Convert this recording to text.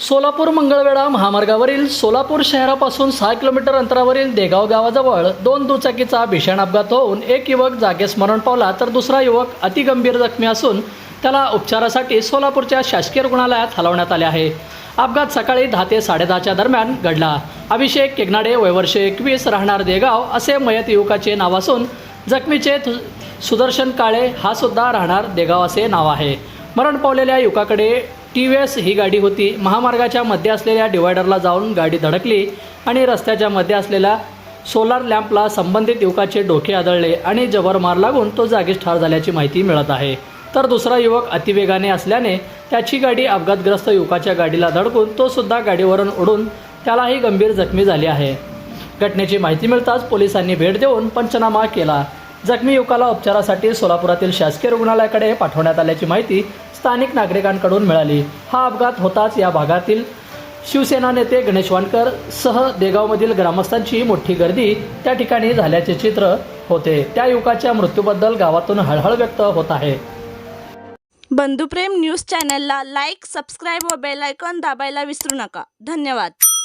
सोलापूर मंगळवेढा महामार्गावरील सोलापूर शहरापासून सहा किलोमीटर अंतरावरील देगाव गावाजवळ दोन दुचाकीचा भीषण अपघात होऊन एक युवक जागेस मरण पावला तर दुसरा युवक अतिगंभीर जखमी असून त्याला उपचारासाठी सोलापूरच्या शासकीय रुग्णालयात हलवण्यात आले आहे. अपघात सकाळी दहा ते साडेदहाच्या दरम्यान घडला. अभिषेक केगनाडे वयवर्ष एकवीस राहणार देगाव असे मयत युवकाचे नाव असून जखमीचे थु- सुदर्शन काळे हा सुद्धा राहणार देगाव असे नाव आहे. मरण पावलेल्या युवकाकडे टी व्ही एस ही गाडी होती. महामार्गाच्या मध्ये असलेल्या डिवायडरला जाऊन गाडी धडकली आणि रस्त्याच्या मध्ये असलेल्या सोलार लॅम्पला संबंधित युवकाचे डोके आदळले आणि जबर मार लागून तो जागीच ठार झाल्याची माहिती मिळत आहे. तर दुसरा युवक अतिवेगाने असल्याने त्याची गाडी अपघातग्रस्त युवकाच्या गाडीला धडकून तो सुद्धा गाडीवरून उडून त्यालाही गंभीर जखमी झाली आहे. घटनेची माहिती मिळताच पोलिसांनी भेट देऊन पंचनामा केला. जखमी युवकाला उपचारासाठी सोलापुरातील शासकीय रुग्णालयाकडे पाठवण्यात आल्याची माहिती स्थानिक नागरिकांकडून मिळाली. हा अपघात होताच या भागातील शिवसेना नेते गणेश वानकर सह देगावमधील ग्रामस्थांची मोठी गर्दी त्या ठिकाणी झाल्याचे चित्र होते. त्या युवकाच्या मृत्यूबद्दल गावातून हळहळ व्यक्त होत आहे. बंधुप्रेम न्यूज चॅनलला लाईक सबस्क्राईब व बेल आयकॉन दाबायला विसरू नका. धन्यवाद.